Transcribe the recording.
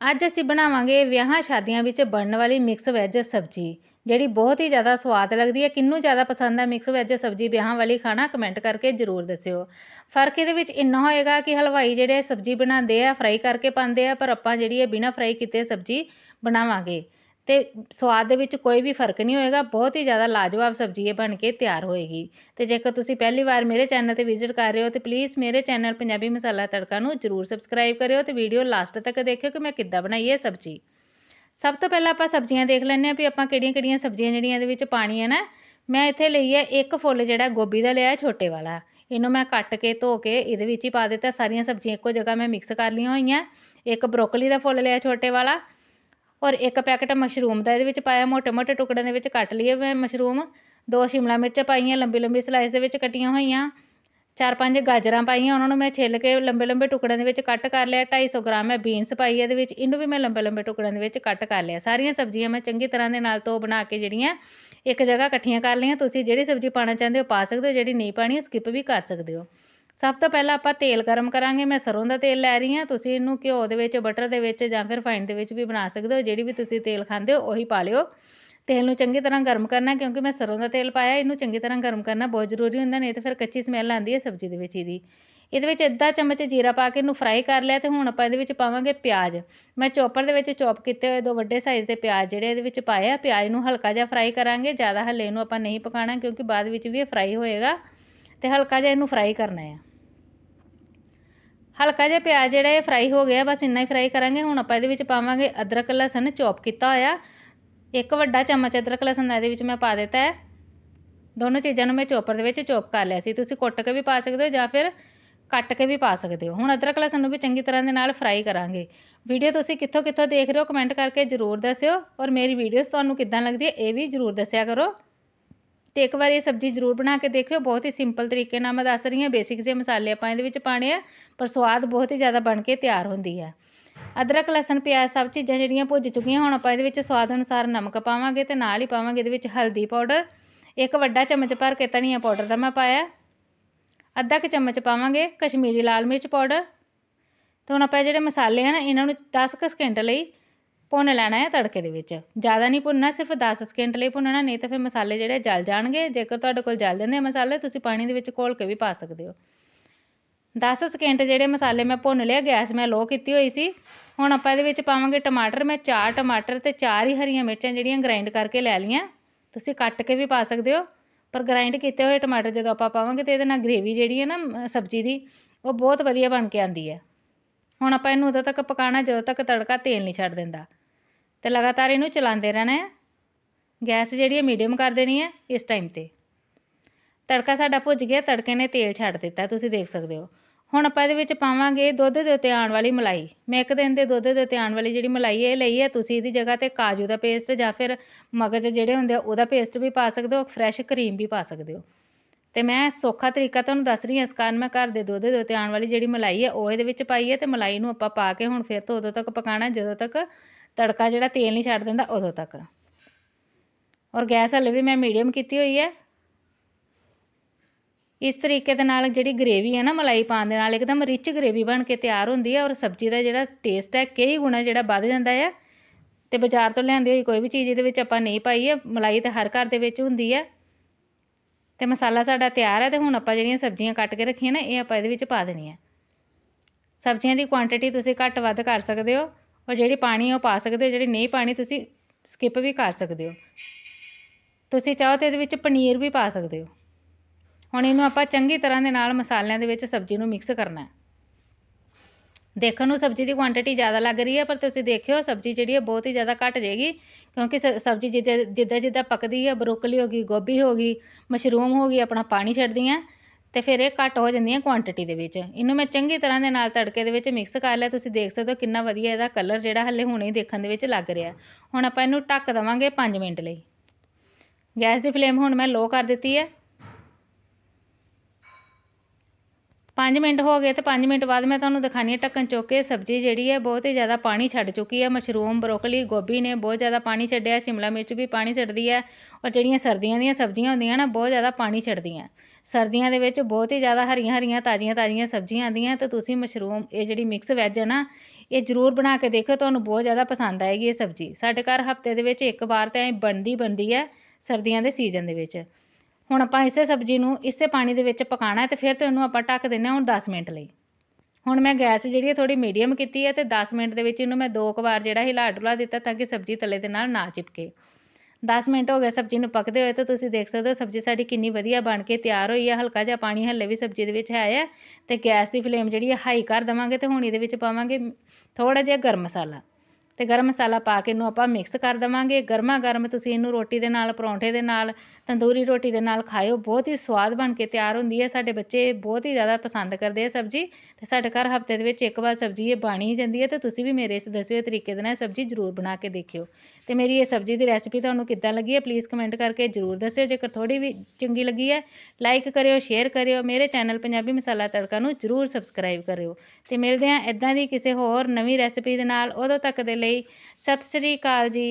ਅੱਜ ਅਸੀਂ ਬਣਾਵਾਂਗੇ ਵਿਆਹਾਂ ਸ਼ਾਦੀਆਂ ਵਿੱਚ ਬਣਨ ਵਾਲੀ ਮਿਕਸ ਵੈਜ ਸਬਜ਼ੀ, ਜਿਹੜੀ ਬਹੁਤ ਹੀ ਜ਼ਿਆਦਾ ਸਵਾਦ ਲੱਗਦੀ ਹੈ। ਕਿੰਨੂੰ ਜ਼ਿਆਦਾ ਪਸੰਦ ਹੈ ਮਿਕਸ ਵੈਜ ਸਬਜ਼ੀ ਵਿਆਹਾਂ ਵਾਲੀ, ਖਾਣਾ ਕਮੈਂਟ ਕਰਕੇ ਜ਼ਰੂਰ ਦੱਸਿਓ। ਫ਼ਰਕ ਇਹਦੇ ਵਿੱਚ ਇੰਨਾ ਹੋਏਗਾ ਕਿ ਹਲਵਾਈ ਜਿਹੜੇ ਸਬਜ਼ੀ ਬਣਾਉਂਦੇ ਆ ਫਰਾਈ ਕਰਕੇ ਪਾਉਂਦੇ ਆ, ਪਰ ਆਪਾਂ ਜਿਹੜੀ ਹੈ ਬਿਨਾਂ ਫਰਾਈ ਕੀਤੇ ਸਬਜ਼ੀ ਬਣਾਵਾਂਗੇ। ਅਤੇ ਸਵਾਦ ਦੇ ਵਿੱਚ ਕੋਈ ਵੀ ਫ਼ਰਕ ਨਹੀਂ ਹੋਏਗਾ, ਬਹੁਤ ਹੀ ਜ਼ਿਆਦਾ ਲਾਜਵਾਬ ਸਬਜ਼ੀ ਇਹ ਬਣ ਕੇ ਤਿਆਰ ਹੋਏਗੀ। ਅਤੇ ਜੇਕਰ ਤੁਸੀਂ ਪਹਿਲੀ ਵਾਰ ਮੇਰੇ ਚੈਨਲ ਤੇ ਵਿਜ਼ਿਟ ਕਰ ਰਹੇ ਹੋ, ਤਾਂ ਪਲੀਜ਼ ਮੇਰੇ ਚੈਨਲ ਪੰਜਾਬੀ ਮਸਾਲਾ ਤੜਕਾ ਨੂੰ ਜਰੂਰ ਸਬਸਕ੍ਰਾਈਬ ਕਰਿਓ ਅਤੇ ਵੀਡੀਓ ਲਾਸਟ ਤੱਕ ਦੇਖਿਓ ਕਿ ਮੈਂ ਕਿੱਦਾਂ ਬਣਾਈ ਹੈ ਸਬਜ਼ੀ। ਸਭ ਤੋਂ ਪਹਿਲਾਂ ਆਪਾਂ ਸਬਜ਼ੀਆਂ ਦੇਖ ਲੈਂਦੇ ਹਾਂ ਵੀ ਆਪਾਂ ਕਿਹੜੀਆਂ-ਕਿਹੜੀਆਂ ਸਬਜ਼ੀਆਂ ਜਿਹੜੀਆਂ ਇਹਦੇ ਵਿੱਚ ਪਾਣੀ ਹੈ ਨਾ, ਮੈਂ ਇੱਥੇ ਲਈ ਹੈ ਇੱਕ ਫੁੱਲ ਜਿਹੜਾ ਗੋਭੀ ਦਾ ਲਿਆ ਛੋਟੇ ਵਾਲਾ। ਇਹਨੂੰ ਮੈਂ ਕੱਟ ਕੇ, ਧੋ ਕੇ ਇਹਦੇ ਵਿੱਚ ਹੀ ਪਾ ਦਿੱਤਾ, ਸਾਰੀਆਂ ਸਬਜ਼ੀਆਂ ਇੱਕੋ ਜਗ੍ਹਾ ਮੈਂ ਮਿਕਸ ਕਰ ਲਈਆਂ ਹੋਈਆਂ। ਇੱਕ ਬਰੋਕਲੀ ਦਾ ਫੁੱਲ ਲਿਆ ਛੋਟੇ ਵਾਲਾ ਔਰ ਇੱਕ ਪੈਕਟ ਮਸ਼ਰੂਮ ਦਾ ਇਹਦੇ ਵਿੱਚ ਪਾਇਆ, ਮੋਟੇ ਮੋਟੇ ਟੁਕੜਿਆਂ ਦੇ ਵਿੱਚ ਕੱਟ ਲਈਏ ਮੈਂ ਮਸ਼ਰੂਮ। ਦੋ ਸ਼ਿਮਲਾ ਮਿਰਚ ਪਾਈਆਂ, ਲੰਬੀ ਲੰਬੀ ਸਲਾਈਸ ਦੇ ਵਿੱਚ ਕੱਟੀਆਂ ਹੋਈਆਂ। ਚਾਰ ਪੰਜ ਗਾਜਰਾਂ ਪਾਈਆਂ, ਉਹਨਾਂ ਨੂੰ ਮੈਂ ਛਿੱਲ ਕੇ ਲੰਬੇ ਲੰਬੇ ਟੁਕੜਿਆਂ ਦੇ ਵਿੱਚ ਕੱਟ ਕਰ ਲਿਆ। 250 ਗ੍ਰਾਮ ਮੈਂ ਬੀਨਸ ਪਾਈ ਇਹਦੇ ਵਿੱਚ, ਇਹਨੂੰ ਵੀ ਮੈਂ ਲੰਬੇ ਲੰਬੇ ਟੁਕੜਿਆਂ ਦੇ ਵਿੱਚ ਕੱਟ ਕਰ ਲਿਆ। ਸਾਰੀਆਂ ਸਬਜ਼ੀਆਂ ਮੈਂ ਚੰਗੀ ਤਰ੍ਹਾਂ ਦੇ ਨਾਲ ਧੋ ਬਣਾ ਕੇ ਜਿਹੜੀਆਂ ਇੱਕ ਜਗ੍ਹਾ ਇਕੱਠੀਆਂ ਕਰ ਲਈਆਂ। ਤੁਸੀਂ ਜਿਹੜੀ ਸਬਜ਼ੀ ਪਾਉਣਾ ਚਾਹੁੰਦੇ ਹੋ ਪਾ ਸਕਦੇ ਹੋ, ਜਿਹੜੀ ਨਹੀਂ ਪਾਣੀ ਉਹ ਸਕਿਪ ਵੀ ਕਰ ਸਕਦੇ ਹੋ। ਸਭ ਤੋਂ ਪਹਿਲਾਂ ਆਪਾਂ ਤੇਲ ਗਰਮ ਕਰਾਂਗੇ, ਮੈਂ ਸਰੋਂ ਦਾ ਤੇਲ ਲੈ ਰਹੀ ਹਾਂ, ਤੁਸੀਂ ਇਹਨੂੰ ਘਿਓ ਦੇ ਵਿੱਚ ਬਟਰ ਦੇ ਵਿੱਚ ਜਾਂ ਫਿਰ ਫਾਈਨ ਦੇ ਵਿੱਚ ਵੀ ਬਣਾ ਸਕਦੇ ਹੋ, ਜਿਹੜੀ ਵੀ ਤੁਸੀਂ ਤੇਲ ਖਾਂਦੇ ਹੋ, ਉਹੀ ਪਾ ਲਿਓ। ਤੇਲ ਨੂੰ ਚੰਗੀ ਤਰ੍ਹਾਂ ਗਰਮ ਕਰਨਾ, ਕਿਉਂਕਿ ਮੈਂ ਸਰੋਂ ਦਾ ਤੇਲ ਪਾਇਆ, ਇਹਨੂੰ ਚੰਗੀ ਤਰ੍ਹਾਂ ਗਰਮ ਕਰਨਾ ਬਹੁਤ ਜ਼ਰੂਰੀ ਹੁੰਦਾ, ਨਹੀਂ ਤਾਂ ਫਿਰ ਕੱਚੀ ਸਮੈਲ ਆਉਂਦੀ ਹੈ ਸਬਜ਼ੀ ਦੇ ਵਿੱਚ ਇਹਦੀ। ਇਹਦੇ ਵਿੱਚ ਅੱਧਾ ਚਮਚ ਜੀਰਾ ਪਾ ਕੇ ਇਹਨੂੰ ਫਰਾਈ ਕਰ ਲਿਆ ਤੇ ਹੁਣ ਆਪਾਂ ਇਹਦੇ ਵਿੱਚ ਪਾਵਾਂਗੇ ਪਿਆਜ਼। ਮੈਂ ਚੋਪਰ ਦੇ ਵਿੱਚ ਚੌਪ ਕੀਤੇ ਹੋਏ ਦੋ ਵੱਡੇ ਸਾਈਜ਼ ਦੇ ਪਿਆਜ਼, ਜਿਹੜੇ ਇਹਦੇ ਵਿੱਚ ਪਾਏ ਆ, ਪਿਆਜ਼ ਨੂੰ ਹਲਕਾ ਜਿਹਾ ਫਰਾਈ ਕਰਾਂਗੇ, ਜ਼ਿਆਦਾ ਹੱਲੇ ਇਹਨੂੰ ਆਪਾਂ ਨਹੀਂ ਪਕਾਣਾ ਕਿਉਂਕਿ ਬਾਅਦ ਵਿੱਚ ਵੀ ਇਹ ਫਰਾਈ ਹੋਏਗਾ। ਤੇ ਹਲਕਾ ਜਿਹਾ ਇਹਨੂੰ ਫਰਾਈ ਕਰਨਾ ਹੈ ਹਲਕਾ ਜਿਹਾ ਪਿਆਜ਼ ਜਿਹੜਾ ਇਹ ਫਰਾਈ ਹੋ ਗਿਆ, ਬਸ ਇੰਨਾ ਹੀ ਫਰਾਈ ਕਰਾਂਗੇ। ਹੁਣ ਆਪਾਂ ਇਹਦੇ ਵਿੱਚ ਪਾਵਾਂਗੇ ਅਦਰਕ ਲਸਣ ਚੌਪ ਕੀਤਾ ਹੋਇਆ। ਇੱਕ ਵੱਡਾ ਚਮਚ ਅਦਰਕ ਲਸਣ ਦਾ ਇਹਦੇ ਵਿੱਚ ਮੈਂ ਪਾ ਦਿੱਤਾ ਹੈ। ਦੋਨੋਂ ਚੀਜ਼ਾਂ ਨੂੰ ਮੈਂ ਚੋਪਰ ਦੇ ਵਿੱਚ ਚੋਪ ਕਰ ਲਿਆ ਸੀ। ਤੁਸੀਂ ਕੁੱਟ ਕੇ ਵੀ ਪਾ ਸਕਦੇ ਹੋ ਜਾਂ ਫਿਰ ਕੱਟ ਕੇ ਵੀ ਪਾ ਸਕਦੇ ਹੋ। ਹੁਣ ਅਦਰਕ ਲਸਣ ਨੂੰ ਵੀ ਚੰਗੀ ਤਰ੍ਹਾਂ ਦੇ ਨਾਲ ਫਰਾਈ ਕਰਾਂਗੇ। ਵੀਡੀਓ ਤੁਸੀਂ ਕਿੱਥੋਂ ਕਿੱਥੋਂ ਦੇਖ ਰਹੇ ਹੋ, ਕਮੈਂਟ ਕਰਕੇ ਜ਼ਰੂਰ ਦੱਸਿਓ। ਔਰ ਮੇਰੀ ਵੀਡੀਓਜ਼ ਤੁਹਾਨੂੰ ਕਿੱਦਾਂ ਲੱਗਦੀ ਹੈ, ਇਹ ਵੀ ਜ਼ਰੂਰ ਦੱਸਿਆ ਕਰੋ। ਅਤੇ ਇੱਕ ਵਾਰ ਇਹ ਸਬਜ਼ੀ ਜ਼ਰੂਰ ਬਣਾ ਕੇ ਦੇਖਿਓ। ਬਹੁਤ ਹੀ ਸਿੰਪਲ ਤਰੀਕੇ ਨਾਲ ਮੈਂ ਦੱਸ ਰਹੀ ਹਾਂ। ਬੇਸਿਕ ਜਿਹੇ ਮਸਾਲੇ ਆਪਾਂ ਇਹਦੇ ਵਿੱਚ ਪਾਣੇ ਆ, ਪਰ ਸਵਾਦ ਬਹੁਤ ਹੀ ਜ਼ਿਆਦਾ ਬਣ ਕੇ ਤਿਆਰ ਹੁੰਦੀ ਹੈ। ਅਦਰਕ, ਲਸਣ, ਪਿਆਜ਼ ਸਭ ਚੀਜ਼ਾਂ ਜਿਹੜੀਆਂ ਭੁੱਜ ਚੁੱਕੀਆਂ, ਹੁਣ ਆਪਾਂ ਇਹਦੇ ਵਿੱਚ ਸਵਾਦ ਅਨੁਸਾਰ ਨਮਕ ਪਾਵਾਂਗੇ ਤੇ ਨਾਲ ਹੀ ਪਾਵਾਂਗੇ ਇਹਦੇ ਵਿੱਚ ਹਲਦੀ ਪਾਊਡਰ। ਇੱਕ ਵੱਡਾ ਚਮਚ ਭਰ ਕੇ ਧਨੀਆ ਪਾਊਡਰ ਦਾ ਮੈਂ ਪਾਇਆ। ਅੱਧਾ ਕੁ ਚਮਚ ਪਾਵਾਂਗੇ ਕਸ਼ਮੀਰੀ ਲਾਲ ਮਿਰਚ ਪਾਊਡਰ। ਤੇ ਹੁਣ ਆਪਾਂ ਜਿਹੜੇ ਮਸਾਲੇ ਹਨ ਇਹਨਾਂ ਨੂੰ 10 ਕੁ ਸਕਿੰਟ ਲਈ ਭੁੰਨ ਲੈਣਾ ਹੈ ਤੜਕੇ ਦੇ ਵਿੱਚ। ਜ਼ਿਆਦਾ ਨਹੀਂ ਭੁੰਨਣਾ, ਸਿਰਫ 10 ਸਕਿੰਟ ਲਈ ਭੁੰਨਣਾ, ਨਹੀਂ ਤਾਂ ਫਿਰ ਮਸਾਲੇ ਜਿਹੜੇ ਜਲ ਜਾਣਗੇ, ਜੇਕਰ ਤੁਹਾਡੇ ਕੋਲ ਜਲ ਜਾਂਦੇ ਮਸਾਲੇ, ਤੁਸੀਂ ਪਾਣੀ ਦੇ ਵਿੱਚ ਘੋਲ ਕੇ ਵੀ ਪਾ ਸਕਦੇ ਹੋ। 10 ਸਕਿੰਟ ਜਿਹੜੇ ਮਸਾਲੇ ਮੈਂ ਭੁੰਨ ਲਿਆ ਗੈਸ ਮੈਂ ਲੋ ਕੀਤੀ ਹੋਈ ਸੀ। ਹੁਣ ਆਪਾਂ ਇਹਦੇ ਵਿੱਚ ਪਾਵਾਂਗੇ ਟਮਾਟਰ। ਮੈਂ ਚਾਰ ਟਮਾਟਰ ਤੇ ਚਾਰ ਹੀ ਹਰੀਆਂ ਮਿਰਚਾਂ ਜਿਹੜੀਆਂ ਗ੍ਰਾਈਂਡ ਕਰਕੇ ਲੈ ਲਈਆਂ। ਤੁਸੀਂ ਕੱਟ ਕੇ ਵੀ ਪਾ ਸਕਦੇ ਹੋ, ਪਰ ਗ੍ਰਾਈਂਡ ਕੀਤੇ ਹੋਏ ਟਮਾਟਰ ਜਦੋਂ ਆਪਾਂ ਪਾਵਾਂਗੇ ਤੇ ਇਹਦੇ ਨਾਲ ਗ੍ਰੇਵੀ ਜਿਹੜੀ ਹੈ ਨਾ ਸਬਜ਼ੀ ਦੀ, ਉਹ ਬਹੁਤ ਵਧੀਆ ਬਣ ਕੇ ਆਂਦੀ ਹੈ। ਹੁਣ ਆਪਾਂ ਇਹਨੂੰ ਉਦੋਂ ਤੱਕ ਪਕਾਉਣਾ, ਜਦੋਂ ਤੱਕ ਤੜਕਾ ਤੇਲ ਨਹੀਂ ਛੱਡ ਦਿੰਦਾ। ਤੇ ਲਗਾਤਾਰ ਇਹਨੂੰ ਚਲਾਉਂਦੇ ਰਹਿਣਾ ਹੈ। ਗੈਸ ਜਿਹੜੀ ਹੈ ਮੀਡੀਅਮ ਕਰ ਦੇਣੀ ਹੈ ਇਸ ਟਾਈਮ ਤੇ। ਤੜਕਾ ਸਾਡਾ ਭੁੱਜ ਗਿਆ, ਤੜਕੇ ਨੇ ਤੇਲ ਛੱਡ ਦਿੱਤਾ, ਤੁਸੀਂ ਦੇਖ ਸਕਦੇ ਹੋ। ਹੁਣ ਆਪਾਂ ਇਹਦੇ ਵਿੱਚ ਪਾਵਾਂਗੇ ਦੁੱਧ ਦੇ ਉੱਤੇ ਆਉਣ ਵਾਲੀ ਮਲਾਈ। ਮੈਂ ਇੱਕ ਦਿਨ ਦੇ ਦੁੱਧ ਦੇ ਉੱਤੇ ਆਉਣ ਵਾਲੀ ਜਿਹੜੀ ਮਲਾਈ ਇਹ ਲਈ ਹੈ, ਤੁਸੀਂ ਇਹਦੀ ਜਗ੍ਹਾ ਤੇ ਕਾਜੂ ਦਾ ਪੇਸਟ ਜਾਂ ਫਿਰ ਮਗਜ਼ ਜਿਹੜੇ ਹੁੰਦੇ ਆ, ਉਹਦਾ ਪੇਸਟ ਵੀ ਪਾ ਸਕਦੇ ਹੋ ਫਰੈਸ਼ ਕਰੀਮ ਵੀ ਪਾ ਸਕਦੇ ਹੋ। ਤੇ ਮੈਂ ਸੌਖਾ ਤਰੀਕਾ ਤੁਹਾਨੂੰ ਦੱਸ ਰਹੀ ਹਾਂ, ਇਸ ਕਾਰਨ ਮੈਂ ਘਰ ਦੇ ਦੁੱਧ ਦੇ ਉੱਤੇ ਆਉਣ ਵਾਲੀ ਜਿਹੜੀ ਮਲਾਈ ਹੈ, ਉਹ ਇਹਦੇ ਵਿੱਚ ਪਾਈ ਹੈ ਤੇ ਮਲਾਈ ਨੂੰ ਆਪਾਂ ਪਾ ਕੇ ਹੁਣ ਫਿਰ ਤੋਂ ਉਦੋਂ ਤੱਕ ਪਕਾਣਾ ਜਦੋਂ ਤੱਕ ਤੜਕਾ ਜਿਹੜਾ ਤੇਲ ਨਹੀਂ ਛੱਡ ਦਿੰਦਾ ਉਦੋਂ ਤੱਕ। ਔਰ ਗੈਸ ਹਲੇ ਵੀ ਮੈਂ ਮੀਡੀਅਮ ਕੀਤੀ ਹੋਈ ਹੈ। ਇਸ ਤਰੀਕੇ ਦੇ ਨਾਲ ਜਿਹੜੀ ਗ੍ਰੇਵੀ ਹੈ ਨਾ ਮਲਾਈ ਪਾਉਣ ਦੇ ਨਾਲ ਇੱਕਦਮ ਰਿਚ ਗ੍ਰੇਵੀ ਬਣ ਕੇ ਤਿਆਰ ਹੁੰਦੀ ਹੈ ਔਰ ਸਬਜ਼ੀ ਦਾ ਜਿਹੜਾ ਟੇਸਟ ਹੈ, ਕਈ ਗੁਣਾ ਜਿਹੜਾ ਵੱਧ ਜਾਂਦਾ ਹੈ। ਤੇ ਬਾਜ਼ਾਰ ਤੋਂ ਲਿਆਂਦੀ ਹੋਈ ਕੋਈ ਵੀ ਚੀਜ਼ ਇਹਦੇ ਵਿੱਚ ਆਪਾਂ ਨਹੀਂ ਪਾਈ ਹੈ, ਮਲਾਈ ਤਾਂ ਹਰ ਘਰ ਦੇ ਵਿੱਚ ਹੁੰਦੀ ਹੈ। ਤੇ ਮਸਾਲਾ ਸਾਡਾ ਤਿਆਰ ਹੈ ਤੇ ਹੁਣ ਆਪਾਂ ਜਿਹੜੀਆਂ ਸਬਜ਼ੀਆਂ ਕੱਟ ਕੇ ਰੱਖੀਆਂ ਨਾ, ਇਹ ਆਪਾਂ ਇਹਦੇ ਵਿੱਚ ਪਾ ਦੇਣੀਆਂ। ਸਬਜ਼ੀਆਂ ਦੀ ਕੁਆਂਟੀਟੀ ਤੁਸੀਂ ਘੱਟ ਵੱਧ ਕਰ ਸਕਦੇ ਹੋ। ਔਰ ਜਿਹੜੀ ਪਾਣੀ ਉਹ ਪਾ ਸਕਦੇ ਹੋ, ਜਿਹੜੀ ਨਹੀਂ ਪਾਣੀ ਤੁਸੀਂ ਸਕਿੱਪ ਵੀ ਕਰ ਸਕਦੇ ਹੋ। ਤੁਸੀਂ ਚਾਹੋ ਤਾਂ ਇਹਦੇ ਵਿੱਚ ਪਨੀਰ ਵੀ ਪਾ ਸਕਦੇ ਹੋ। ਹੁਣ ਇਹਨੂੰ ਆਪਾਂ ਚੰਗੀ ਤਰ੍ਹਾਂ ਦੇ ਨਾਲ ਮਸਾਲਿਆਂ ਦੇ ਵਿੱਚ ਸਬਜ਼ੀ ਨੂੰ ਮਿਕਸ ਕਰਨਾ ਹੈ। ਦੇਖਣ ਨੂੰ ਸਬਜ਼ੀ ਦੀ ਕੁਆਂਟੀਟੀ ਜ਼ਿਆਦਾ ਲੱਗ ਰਹੀ ਹੈ, ਪਰ ਤੁਸੀਂ ਦੇਖਿਓ ਸਬਜ਼ੀ ਜਿਹੜੀ ਹੈ ਬਹੁਤ ਹੀ ਜ਼ਿਆਦਾ ਘੱਟ ਜਾਏਗੀ, ਕਿਉਂਕਿ ਸਬਜ਼ੀ ਜਿੱਦਾਂ ਜਿੱਦਾਂ ਜਿੱਦਾਂ ਪੱਕਦੀ ਹੈ, ਬਰੋਕਲੀ ਹੋ ਗਈ, ਗੋਭੀ ਹੋ ਗਈ, ਮਸ਼ਰੂਮ ਹੋ ਗਈ, ਆਪਣਾ ਪਾਣੀ ਛੱਡਦੀਆਂ ਤੇ ਫਿਰ ਇਹ ਘੱਟ ਹੋ ਜਾਂਦੀਆਂ ਕੁਆਂਟੀਟੀ ਦੇ ਵਿੱਚ। ਇਹਨੂੰ ਮੈਂ ਚੰਗੀ ਤਰ੍ਹਾਂ ਦੇ ਨਾਲ ਤੜਕੇ ਦੇ ਵਿੱਚ ਮਿਕਸ ਕਰ ਲਿਆ। ਤੁਸੀਂ ਦੇਖ ਸਕਦੇ ਹੋ ਕਿੰਨਾ ਵਧੀਆ ਇਹਦਾ ਕਲਰ ਜਿਹੜਾ ਹੱਲੇ ਹੁਣੇ ਹੀ ਦੇਖਣ ਦੇ ਵਿੱਚ ਲੱਗ ਰਿਹਾ। ਹੁਣ ਆਪਾਂ ਇਹਨੂੰ ਢੱਕ ਦਵਾਂਗੇ 5 ਮਿੰਟ ਲਈ। ਗੈਸ ਦੀ ਫਲੇਮ ਹੁਣ ਮੈਂ ਲੋ ਕਰ ਦਿੱਤੀ ਹੈ। 5 ਮਿੰਟ ਹੋ ਗਏ ਤੇ 5 ਮਿੰਟ ਬਾਅਦ ਮੈਂ ਤੁਹਾਨੂੰ ਦਿਖਾਣੀ ਹੈ ਢੱਕਣ ਚੁੱਕ ਕੇ ਸਬਜ਼ੀ ਜਿਹੜੀ ਹੈ, ਬਹੁਤ ਹੀ ਜ਼ਿਆਦਾ ਪਾਣੀ ਛੱਡ ਚੁੱਕੀ ਹੈ। ਮਸ਼ਰੂਮ, ਬਰੋਕਲੀ, ਗੋਭੀ ਨੇ ਬਹੁਤ ਜ਼ਿਆਦਾ ਪਾਣੀ ਛੱਡਿਆ, ਸ਼ਿਮਲਾ ਮਿਰਚ ਵੀ ਪਾਣੀ ਛੱਡਦੀ ਹੈ ਔਰ ਜਿਹੜੀਆਂ ਸਰਦੀਆਂ ਦੀਆਂ ਸਬਜ਼ੀਆਂ ਹੁੰਦੀਆਂ ਨਾ, ਬਹੁਤ ਜ਼ਿਆਦਾ ਪਾਣੀ ਛੱਡਦੀਆਂ। ਸਰਦੀਆਂ ਦੇ ਵਿੱਚ ਬਹੁਤ ਹੀ ਜ਼ਿਆਦਾ ਹਰੀਆਂ ਹਰੀਆਂ ਤਾਜ਼ੀਆਂ ਤਾਜ਼ੀਆਂ ਸਬਜ਼ੀਆਂ ਆਉਂਦੀਆਂ ਤੇ ਤੁਸੀਂ ਮਸ਼ਰੂਮ, ਇਹ ਜਿਹੜੀ ਮਿਕਸ ਵੈਜ ਹੈ ਨਾ, ਇਹ ਜ਼ਰੂਰ ਬਣਾ ਕੇ ਦੇਖਿਓ ਤੁਹਾਨੂੰ ਬਹੁਤ ਜ਼ਿਆਦਾ ਪਸੰਦ ਆਏਗੀ ਇਹ ਸਬਜ਼ੀ। ਸਾਡੇ ਘਰ ਹਫ਼ਤੇ ਦੇ ਵਿੱਚ ਇੱਕ ਵਾਰ ਤਾਂ ਇਹ ਬਣਦੀ ਬਣਦੀ ਹੈ ਸਰਦੀਆਂ ਦੇ ਸੀਜ਼ਨ ਦੇ ਵਿੱਚ। ਹੁਣ ਆਪਾਂ ਇਸੇ ਸਬਜ਼ੀ ਨੂੰ ਇਸੇ ਪਾਣੀ ਦੇ ਵਿੱਚ ਪਕਾਉਣਾ ਹੈ ਤੇ ਫਿਰ ਤੋਂ ਇਹਨੂੰ ਆਪਾਂ ਢੱਕ ਦਿੰਦੇ ਹਾਂ ਹੁਣ 10 ਮਿੰਟ ਲਈ। ਹੁਣ ਮੈਂ ਗੈਸ ਜਿਹੜੀ ਹੈ ਥੋੜੀ ਮੀਡੀਅਮ ਕੀਤੀ ਹੈ ਤੇ 10 ਮਿੰਟ ਦੇ ਵਿੱਚ ਇਹਨੂੰ ਮੈਂ ਦੋ ਕੁ ਵਾਰ ਜਿਹੜਾ ਹਿਲਾ ਡੁਲਾ ਦਿੱਤਾ ਤਾਂ ਕਿ ਸਬਜ਼ੀ ਤਲੇ ਦੇ ਨਾਲ ਨਾ ਚਿਪਕੇ। 10 ਮਿੰਟ ਹੋ ਗਏ ਸਬਜ਼ੀ ਨੂੰ ਪੱਕਦੇ ਹੋਏ ਤਾਂ ਤੁਸੀਂ ਦੇਖ ਸਕਦੇ ਹੋ ਸਬਜ਼ੀ ਸਾਡੀ ਕਿੰਨੀ ਵਧੀਆ ਬਣ ਕੇ ਤਿਆਰ ਹੋਈ ਹੈ। ਹਲਕਾ ਜਿਹਾ ਪਾਣੀ ਹੱਲੇ ਵੀ ਸਬਜ਼ੀ ਦੇ ਵਿੱਚ ਹੈ ਹੈ ਤੇ ਗੈਸ ਦੀ ਫਲੇਮ ਜਿਹੜੀ ਹੈ ਹਾਈ ਕਰ ਦੇਵਾਂਗੇ ਤੇ ਹੁਣ ਇਹਦੇ ਵਿੱਚ ਪਾਵਾਂਗੇ ਥੋੜਾ ਜਿਹਾ ਗਰਮ ਮਸਾਲਾ। ਤੇ ਗਰਮ ਮਸਾਲਾ ਪਾ ਕੇ ਇਹਨੂੰ ਆਪਾਂ ਮਿਕਸ ਕਰ ਦੇਵਾਂਗੇ। ਗਰਮਾ ਗਰਮ ਤੁਸੀਂ ਇਹਨੂੰ ਰੋਟੀ ਦੇ ਨਾਲ, ਪਰੌਂਠੇ ਦੇ ਨਾਲ, ਤੰਦੂਰੀ ਰੋਟੀ ਦੇ ਨਾਲ ਖਾਇਓ। ਬਹੁਤ ਹੀ ਸਵਾਦ ਬਣ ਕੇ ਤਿਆਰ ਹੁੰਦੀ ਹੈ। ਸਾਡੇ ਬੱਚੇ ਬਹੁਤ ਹੀ ਜ਼ਿਆਦਾ ਪਸੰਦ ਕਰਦੇ ਆ ਸਬਜ਼ੀ ਤੇ ਸਾਡੇ ਘਰ ਹਫ਼ਤੇ ਦੇ ਵਿੱਚ ਇੱਕ ਵਾਰ ਸਬਜ਼ੀ ਇਹ ਬਣੀ ਜਾਂਦੀ ਹੈ ਤੇ ਤੁਸੀਂ ਵੀ ਮੇਰੇ ਇਸ ਦੱਸੇ ਹੋਏ ਤਰੀਕੇ ਦੇ ਨਾਲ ਸਬਜ਼ੀ ਜ਼ਰੂਰ ਬਣਾ ਕੇ ਦੇਖਿਓ। ਤੇ ਮੇਰੀ ਇਹ ਸਬਜ਼ੀ ਦੀ ਰੈਸਿਪੀ ਤੁਹਾਨੂੰ ਕਿੱਦਾਂ ਲੱਗੀ ਹੈ ਪਲੀਜ਼ ਕਮੈਂਟ ਕਰਕੇ ਜ਼ਰੂਰ ਦੱਸਿਓ। ਜੇਕਰ ਥੋੜੀ ਵੀ ਚੰਗੀ ਲੱਗੀ ਹੈ ਲਾਈਕ ਕਰਿਓ ਸ਼ੇਅਰ ਕਰਿਓ। ਮੇਰੇ ਚੈਨਲ ਪੰਜਾਬੀ ਮਸਾਲਾ ਤੜਕਾ ਨੂੰ ਜ਼ਰੂਰ ਸਬਸਕ੍ਰਾਈਬ ਕਰਿਓ। ਤੇ ਮਿਲਦੇ ਹਾਂ ਇਦਾਂ ਦੀ ਕਿਸੇ ਹੋਰ ਨਵੀਂ ਰੈਸਿਪੀ ਦੇ ਨਾਲ। ਉਦੋਂ ਤੱਕ ਦੇ ਲਈ ਲਈ। ਸਤਿ ਸ੍ਰੀ ਅਕਾਲ ਜੀ।